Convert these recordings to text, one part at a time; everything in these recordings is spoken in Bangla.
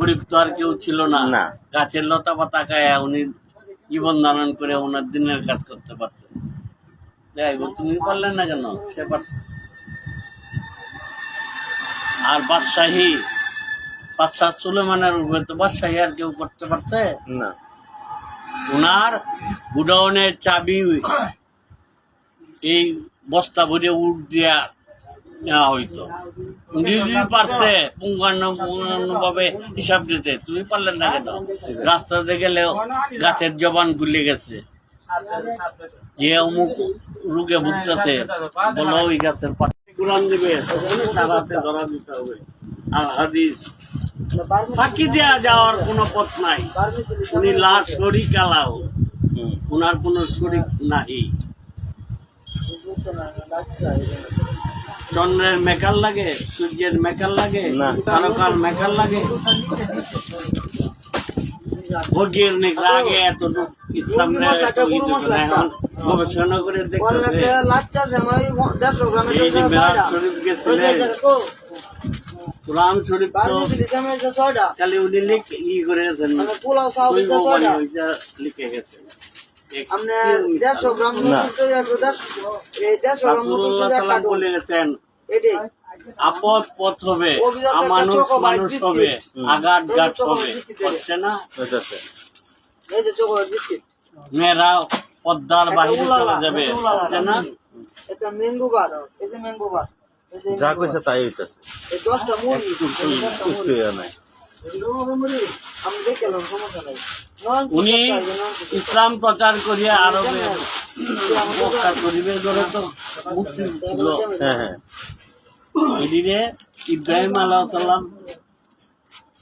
গরিব তো আর কেউ ছিল না। না। গাছের লতা পাতা খায় উনি জীবন ধারণ করে ওনার দিনের কাজ করতে পারতেন। যাই হোক, তুমি পারলেন না কেন? সে পারছে। আর বাদশাহী বাদশাহ সুলেমানের উপরে তো বাদশাহী আর কেউ করতে পারছে? না। ওনার গুডাউনের চাবি এই বস্তা ভরে উঠ দিয়া নেওয়া হইতো। উনি যদি পারছে পুঙ্গান্ন ভাবে হিসাব দিতে তুমি পারলেন না কেন? রাস্তাতে গেলে গাছের জবান খুলে গেছে। যে অমুক রোগে ভুগতেছে বলো ওই গাছের পাতা। কোরআন দিবে তখন ধরা দিতে হবে। আর হাদিস। ফাঁকি দেওয়া যাওয়ার কোনো পথ নাই। উনি লাশ শরিক আলাও। ওনার কোনো শরিক নাই চন্দ্রের মেকাল লাগে সূর্যের মেকাল লাগে। তারকার মেকাল লাগে। ভোগের নেকড়া আগে এতটুকু ইসলাম গবেষণা করে দেখতেছে এই যে মেরাজ শরীফ গেছিলেন কোরআন শরীফ খালি উনি লিখ ই করে গেছেন। ওই মোবাইলে ওইটা লিখে গেছেন রাসূলুল্লাহ সাল্লাম বলে গেছেন আপদ পথ হবে মানুষ মানুষ হবে আঘাত ঘাট হবে। হচ্ছে না? হইতাছে। মেয়েরা পদ্মার বাহিরে চলে যাবে হচ্ছে না? একটা ম্যাঙ্গো বার এই যে ম্যাঙ্গো বার যা mango কইছে তাই হইতাছে। এই মুড়ি নাই। আমি দেখলাম সমস্যা নাই। উনি ইসলাম প্রচার করিয়া আরবে মক্কা করিবে ধরে তো। মুক্তি ছিল হ্যাঁ হ্যাঁ। এদিকে ইব্রাহিম আল্লাহ সাল্লাম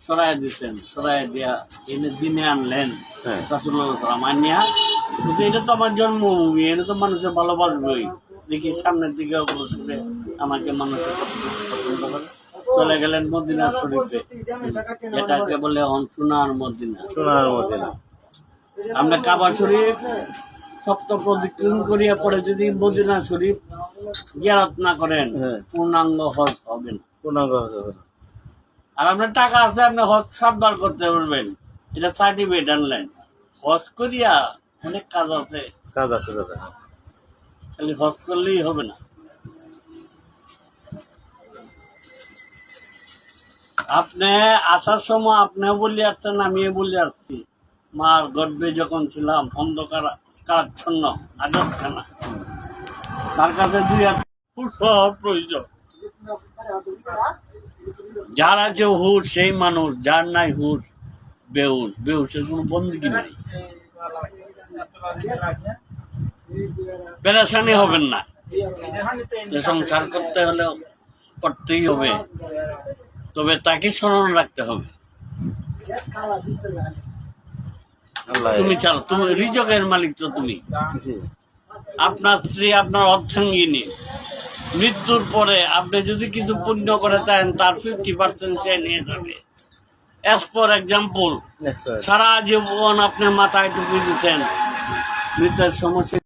সরাই দিতেন সরাই দিয়া এনে দিনে আনলেন হ্যাঁ। রাসুল্লাহ সাল্লাম। আনিয়া কিন্তু এটা তো আমার জন্মভূমি এটা তো মানুষের ভালোবাসবেই। দেখি সামনের দিকে অগ্রসরে আমাকে মানুষের চলে গেলেন মদিনা শরীফে। যেটাকে বলে অনসুনার মদিনা। সোনার মধ্যে না আমরা কাবা শরীফ সপ্ত প্রদক্ষিণ করিয়া পরে যদি মদিনা শরীফ জিয়ারত না করেন হ্যাঁ। পূর্ণাঙ্গ হজ হবে না। পূর্ণাঙ্গ হবে না। আর আপনার টাকা আছে আপনি হজ সাতবার করতে পারবেন। এটা সার্টিফিকেট আনলেন। হজ করিয়া অনেক কাজ আছে। কাজ আছে দাদা। খালি হজ করলেই হবে না। আপনি আসার সময় আপনিও বলে আসছেন, আমিও বলে আসছি। মার গর্বে যখন ছিলাম, অন্ধকার কারাচ্ছন্ন আজবখানা তার কাছে দুই সব প্রয়োজন। যার আছে হুশ, সেই মানুষ, যার নাই হুশ, বেহুশ। বেহুশের কোনো বন্দী নাই। পেরেশানি হবেন না। সংসার করতে হলে করতেই হবে। তবে তাকে স্মরণ রাখতে হবে। তুমি চাল তুমি রিজকের মালিক তো তুমি। আপনার স্ত্রী আপনার অর্থাঙ্গিনী। মৃত্যুর পরে আপনি যদি কিছু পুণ্য করে থাকেন তার ফিফটি পার্সেন্ট সে নিয়ে যাবে। অ্যাজ ফর এক্সাম্পল সারা জীবন আপনি মাথায় টুপি দিচ্ছেন মৃতের সমস্যা